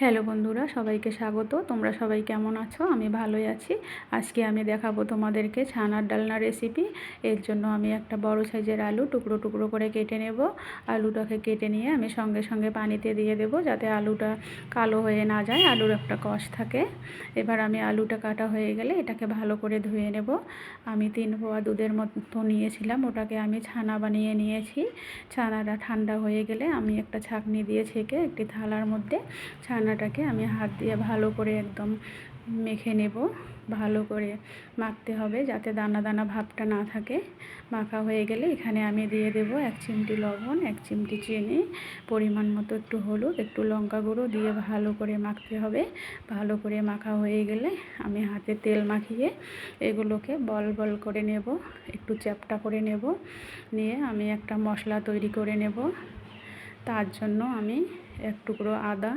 Hello বন্ধুরা, সবাইকে স্বাগত। তোমরা সবাই কেমন আছো? আমি ভালোই আছি। আজকে আমি দেখাবো তোমাদেরকে ছানার ডালনা রেসিপি এর জন্য আমি একটা বড় সাইজের আলু টুকরো টুকরো করে কেটে নেব। আলুটাকে কেটে নিয়ে আমি সঙ্গে সঙ্গে পানিতে দিয়ে দেব যাতে আলুটা কালো হয়ে না যায়, আলুর একটা কষ থাকে। এবার আমি আলুটা কাটা হয়ে গেলে এটাকে ভালো করে ধুয়ে নেব। আমি তিন পোয়া দুধের মতো নিয়েছিলাম, ওটাকে আমি ছানা বানিয়ে নিয়েছি। ছানাটা ঠান্ডা হয়ে গেলে আমি একটা ছাঁকনি দিয়ে ছেঁকে একটি থালার মধ্যে ছানাটাকে আমি হাত দিয়ে ভালো করে একদম মেখে নেব। ভালো করে মাখতে হবে যাতে দানা দানা ভাবটা না থাকে। মাখা হয়ে গেলে এখানে আমি দিয়ে দেব এক চিমটি লবণ, এক চিমটি চিনি, পরিমাণ মতো একটু হলুদ, একটু লঙ্কা গুঁড়ো দিয়ে ভালো করে মাখতে হবে। ভালো করে মাখা হয়ে গেলে আমি হাতে তেল মাখিয়ে এগুলোকে বল বল করে নেব, একটু চ্যাপটা করে নেব। নিয়ে আমি একটা মশলা তৈরি করে নেব। তার জন্য আমি এক টুকরো আদা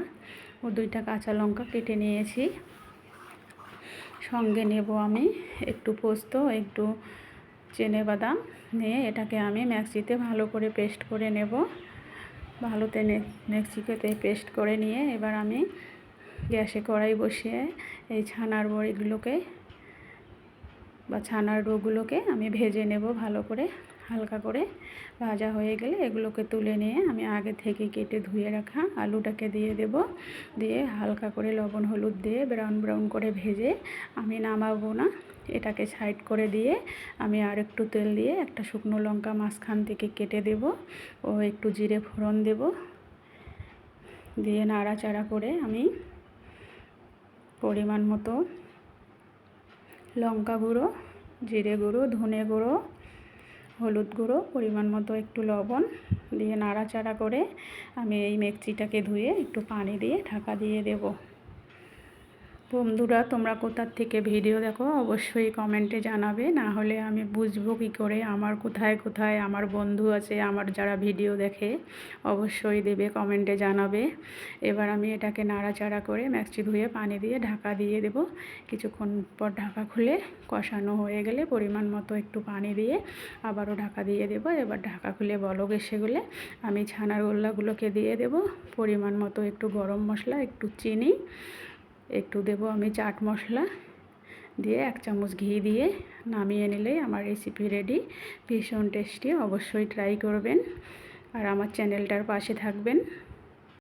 ও দুইটা কাঁচা লঙ্কা কেটে নিয়েছি। সঙ্গে নেব আমি একটু পোস্ত, একটু চেনে বাদাম নিয়ে এটাকে আমি ম্যাক্সিতে ভালো করে পেস্ট করে নেব। ভালোতে ম্যাক্সিকেতে পেস্ট করে নিয়ে এবার আমি গ্যাসে কড়াই বসিয়ে এই ছানার বড়িগুলোকে বা ছানার ডোগুলোকে আমি ভেজে নেব ভালো করে। হালকা করে ভাজা হয়ে গেলে এগুলোকে তুলে নিয়ে আমি আগে থেকে কেটে ধুয়ে রাখা আলুটাকে দিয়ে দেব। দিয়ে হালকা করে লবণ, হলুদ দিয়ে ব্রাউন ব্রাউন করে ভেজে আমি নামাবো না। এটাকে সাইড করে দিয়ে আমি আর একটু তেল দিয়ে একটা শুকনো লঙ্কা মাঝখান থেকে কেটে দেব। ও একটু জিরে ফোড়ন দেব। দিয়ে নাড়াচাড়া করে আমি পরিমাণ মতো লঙ্কা গুঁড়ো, জিরে গুঁড়ো, ধনে গুঁড়ো হলুদ গুঁড়ো, পরিমাণ মতো একটু লবণ দিয়ে নাড়াচাড়া করে আমি এই মেক্সিটাকে ধুয়ে একটু পানি দিয়ে ঢাকা দিয়ে দেবো। বন্ধুরা, তোমরা কোথার থেকে ভিডিও দেখো অবশ্যই কমেন্টে জানাবে। না হলে আমি বুঝব কী করে, আমার কোথায় কোথায় আমার বন্ধু আছে, আমার যারা ভিডিও দেখে অবশ্যই দেবে, কমেন্টে জানাবে। এবার আমি এটাকে নাড়াচাড়া করে ম্যাক্সি ধুয়ে পানি দিয়ে ঢাকা দিয়ে দেব। কিছুক্ষণ পর ঢাকা খুলে কষানো হয়ে গেলে পরিমাণ মতো একটু পানি দিয়ে আবারও ঢাকা দিয়ে দেব। এবার ঢাকা খুলে বলক এসে গেলে আমি ছানার গোল্লাগুলোকে দিয়ে দেব। পরিমাণ মতো একটু গরম মশলা, একটু চিনি একটু দেব আমি চাট মশলা দিয়ে এক চামচ ঘি দিয়ে নামিয়ে নিলেই আমার রেসিপি রেডি ভীষণ টেস্টি অবশ্যই ট্রাই করবেন। আর আমার চ্যানেলটার পাশে থাকবেন।